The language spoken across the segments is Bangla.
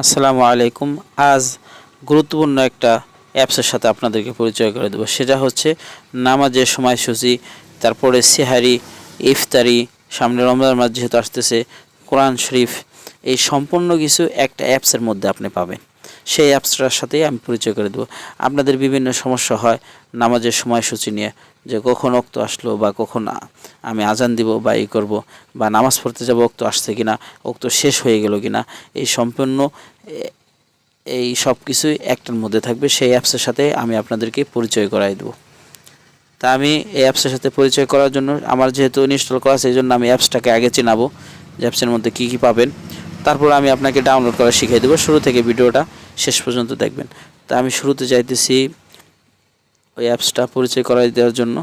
আসসালামু আলাইকুম। আজ গুরুত্বপূর্ণ একটা অ্যাপসের সাথে আপনাদেরকে পরিচয় করে দেবো। সেটা হচ্ছে নামাজের সময়সূচি, তারপরে সিহারি, ইফতারি, সামনে রমজান মাস যেহেতু আসতেছে, কোরআন শরীফ, এই সম্পূর্ণ কিছু একটা অ্যাপসের মধ্যে আপনি পাবেন। সেই অ্যাপসটার সাথেই আমি পরিচয় করে দেবো। আপনাদের বিভিন্ন সমস্যা হয়, নামাজের সময়সূচি নিয়ে, যে কখন অক্ত আসলো বা কখন আমি আজান দিব বা এই করব, বা নামাজ পড়তে যাব, অক্ত আসছে কিনা, অক্ত শেষ হয়ে গেল কিনা, এই সম্পূর্ণ এই সব কিছুই একটার মধ্যে থাকবে। সেই অ্যাপসের সাথে আমি আপনাদেরকে পরিচয় করাই দেবো। তা আমি এই অ্যাপসের সাথে পরিচয় করার জন্য, আমার যেহেতু ইনস্টল করা এই জন্য আমি অ্যাপসটাকে আগে চেনাবো, যে অ্যাপসের মধ্যে কী কী পাবেন। তারপর আমি আপনাকে ডাউনলোড করা শিখিয়ে দেবো। শুরু থেকে ভিডিওটা শেষ পর্যন্ত দেখবেন। তা আমি শুরুতে চাইতেছি ওই অ্যাপসটা পরিচয় করাই দেওয়ার জন্য।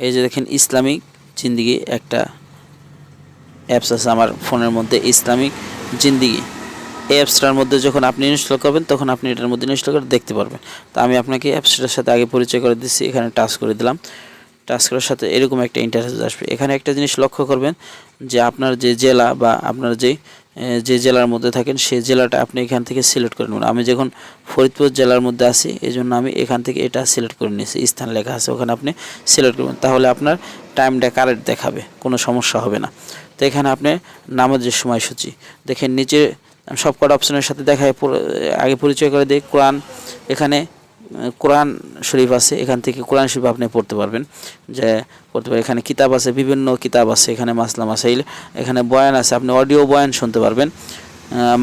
এই যে দেখেন, ইসলামিক জিন্দিগি একটা অ্যাপস আছে আমার ফোনের মধ্যে, ইসলামিক জিন্দিগি। এই অ্যাপসটার মধ্যে যখন আপনি ইনস্টল করবেন, তখন আপনি এটার মধ্যে ইনস্টল করে দেখতে পারবেন। তো আমি আপনাকে অ্যাপসটার সাথে আগে পরিচয় করে দিচ্ছি এখানে টাচ করে দিলাম। টাচ করার সাথে এরকম একটা ইন্টারফেস আসবে। এখানে একটা জিনিস লক্ষ্য করবেন যে আপনার যে জেলা বা আপনার যে যে জেলার মধ্যে থাকেন সেই জেলাটা আপনি এখান থেকে সিলেক্ট করে নেবেন। আমি যখন ফরিদপুর জেলার মধ্যে আছি এই জন্য আমি এখান থেকে এটা সিলেক্ট করে নিয়েছি। স্থান লেখা আছে, ওখানে আপনি সিলেক্ট করবেন। তাহলে আপনার টাইমটা কারেক্ট দেখাবে, কোনো সমস্যা হবে না। তো এখানে আপনি নামাজের সময়সূচি দেখেন, নিচে সব কটা অপশনের সাথে দেখায় আগে পরিচয় করে দিই, কোরআন, এখানে কোরআন শরীফ আছে, এখান থেকে কোরআন শরীফ আপনি পড়তে পারবেন। যে পড়তে পারবেন, এখানে কিতাব আছে, বিভিন্ন কিতাব আছে, এখানে মাসলা, মাসাইল, এখানে বয়ান আছে, আপনি অডিও বয়ান শুনতে পারবেন।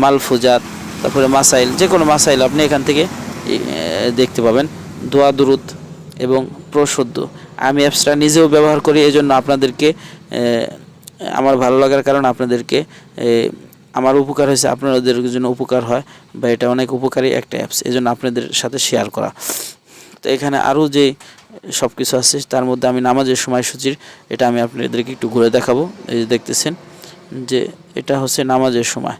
মালফুজাত, তারপরে মাসাইল যে কোনো মাসাইল আপনি এখান থেকে দেখতে পাবেন। দোয়া, দুরুদ এবং প্রশুদ্ধ। আমি অ্যাপসটা নিজেও ব্যবহার করি এই জন্য আপনাদেরকে আমার ভালো লাগার কারণ আপনাদেরকে আমার উপকার হয়েছে, আপনাদের জন্য উপকার হয়, বা এটা অনেক উপকারী একটা অ্যাপস এই জন্য আপনাদের সাথে শেয়ার করা। তো এখানে আরও যে সব কিছু আছে, তার মধ্যে আমি নামাজের সময়সূচির, এটা আমি আপনাদেরকে একটু ঘুরে দেখাবো। এই যে দেখতেছেন যে এটা হচ্ছে নামাজের সময়।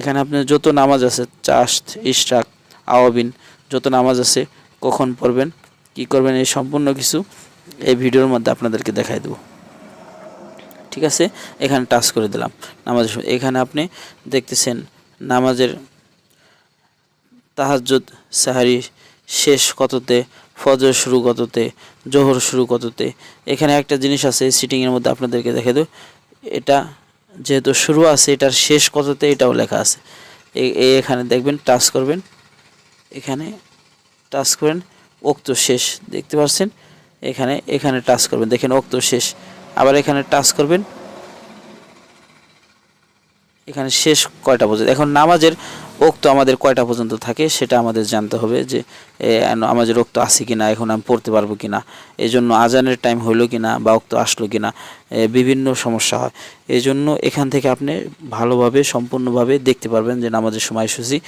এখানে আপনার যত নামাজ আছে চাস্ট ইশরাক, আওয়াবিন, যত নামাজ আছে, কখন পড়বেন, কি করবেন, এই সম্পূর্ণ কিছু এই ভিডিওর মধ্যে আপনাদেরকে দেখাই দেবো। ঠিক আছে? এখানে টাচ করে দিলাম। নামাজের এখানে আপনি দেখতেছেন নামাজের তাহাজ্জুদ, সাহারি শেষ কততে, ফজর শুরু কততে, জোহর শুরু কততে? এখানে একটা জিনিস আছে সিটিংয়ের মধ্যে আপনাদেরকে দেখে দেব। এটা যেহেতু শুরু আছে, এটার শেষ কততে এটাও লেখা আছে। এখানে দেখবেন টাচ করবেন। এখানে টাচ করেন, ওক্ত শেষ। দেখতে পাচ্ছেন? এখানে এখানে টাচ করবেন। দেখেন, ওক্ত শেষ। আবার এখানে টাচ করবেন। এখানে শেষ কয়টা পর্যন্ত? এখন নামাজের ওক্ত আমাদের কয়টা পর্যন্ত থাকে সেটা আমাদের জানতে হবে যে আমাদের ওক্ত আছে কিনা এখন আমি পড়তে পারব কিনা এই জন্য আজানের টাইম হইল কিনা বা ওক্ত আসলো কিনা এ, বিভিন্ন সমস্যা হয়। এই জন্য এখান থেকে আপনি ভালোভাবে সম্পূর্ণভাবে দেখতে পারবেন যে নামাজের সময়সূচি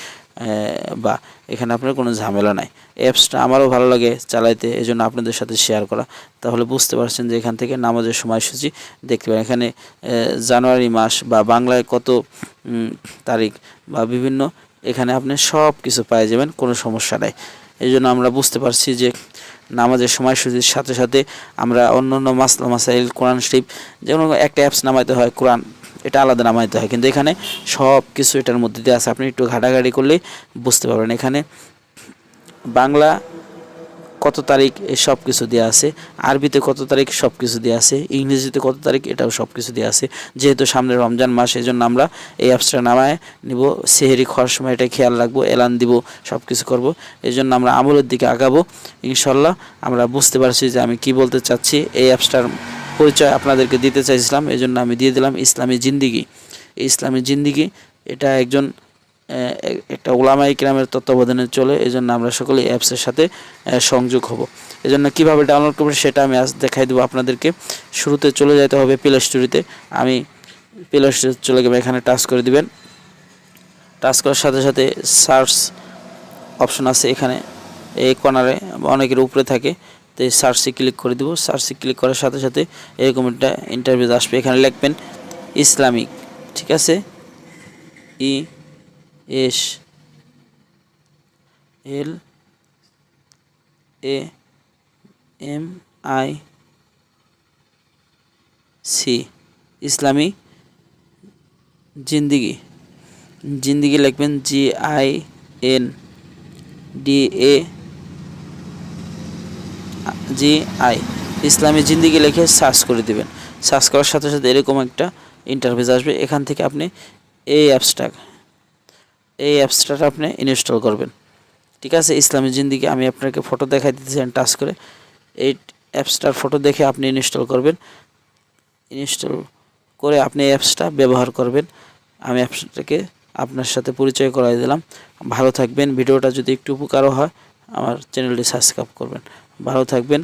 বা এখানে আপনার কোনো ঝামেলা নাই। অ্যাপসটা আমারও ভালো লাগে চালাইতে এই জন্য আপনাদের সাথে শেয়ার করা। তাহলে বুঝতে পারছেন যে এখান থেকে নামাজের সময়সূচি দেখতে পারেন। এখানে জানুয়ারি মাস বা বাংলায় কত তারিখ বা বিভিন্ন এখানে আপনি সব কিছু পেয়ে যাবেন, কোনো সমস্যা নাই। এই জন্য আমরা বুঝতে পারছি যে নামাজের সময়সূচির সাথে সাথে আমরা অন্য অন্য মাসলা মাসাইল, কোরআন শরীফ যেমন একটা অ্যাপস নামাইতে হয়, কোরআন, এটা আলাদা নামাইতে হয়। কিন্তু এখানে সব কিছু এটার মধ্যে দিয়ে আছে। আপনি একটু ঘাটাঘাটি করলেই বুঝতে পারবেন। এখানে বাংলা কত তারিখ সব কিছু দেওয়া আছে, আরবিতে কত তারিখ সব কিছু দেওয়া আছে, ইংরেজিতে কত তারিখ এটাও সব কিছু দেওয়া আছে। যেহেতু সামনে রমজান মাস এই জন্য আমরা এই অ্যাপসটা নামায় নিব, সেহেরি খাওয়ার সময় এটা খেয়াল রাখব, এলান দিব সব কিছু করব। এই জন্য আমরা আমলের দিকে আগাবো, ইনশাল্লাহ। আমরা বুঝতে পারছি যে আমি কি বলতে চাচ্ছি। এই অ্যাপসটার পরিচয় আপনাদেরকে দিতে চাইছিলাম এই জন্য আমি দিয়ে দিলাম ইসলামী জিন্দিগি। ইসলামী জিন্দিগি, এটা একজন একটা ওলামা ইকরামের তত্ত্বাবধানে চলে এই জন্য আমরা সকলে অ্যাপসের সাথে সংযোগ হব। এই জন্য কীভাবে ডাউনলোড করবেন সেটা আমি আজ দেখাই দেবো আপনাদেরকে। শুরুতে চলে যেতে হবে প্লে স্টোরিতে আমি প্লে স্টোরি চলে গেলে এখানে টাচ করে দিবেন। টাচ করার সাথে সাথে সার্চ অপশন আছে এখানে এই কর্নারে অনেকের উপরে থাকে। তো এই সার্চে ক্লিক করে দিব। সার্চে ক্লিক করার সাথে সাথে এরকম একটা ইন্টারভিউ আসবে। এখানে লিখবেন ইসলামিক, ঠিক আছে? I S, L, A, M, I, C. ইসলামী জিন্দিগি। জিন্দিগি লিখবেন G I N. D A G I. ইসলামী জিন্দিগি লিখে সার্চ করে দিবেন। সার্চ করার সাথে সাথে এরকম একটা ইন্টারফেস আসবে। এখান থেকে আপনি এই অ্যাপসটা এই অ্যাপসটা আপনি ইনস্টল করবেন। ঠিক আছে? ইসলামী জিন্দিগি, আমি আপনাকে ফটো দেখাই দিতেছি টাচ করে। এই অ্যাপসটার ফটো দেখে আপনি ইনস্টল করবেন। ইনস্টল করে আপনি এই অ্যাপসটা ব্যবহার করবেন। আমি অ্যাপসটাকে আপনার সাথে পরিচয় করাই দিলাম। ভালো থাকবেন। ভিডিওটা যদি একটু উপকারও হয়, আমার চ্যানেলটি সাবস্ক্রাইব করবেন। ভালো থাকবেন।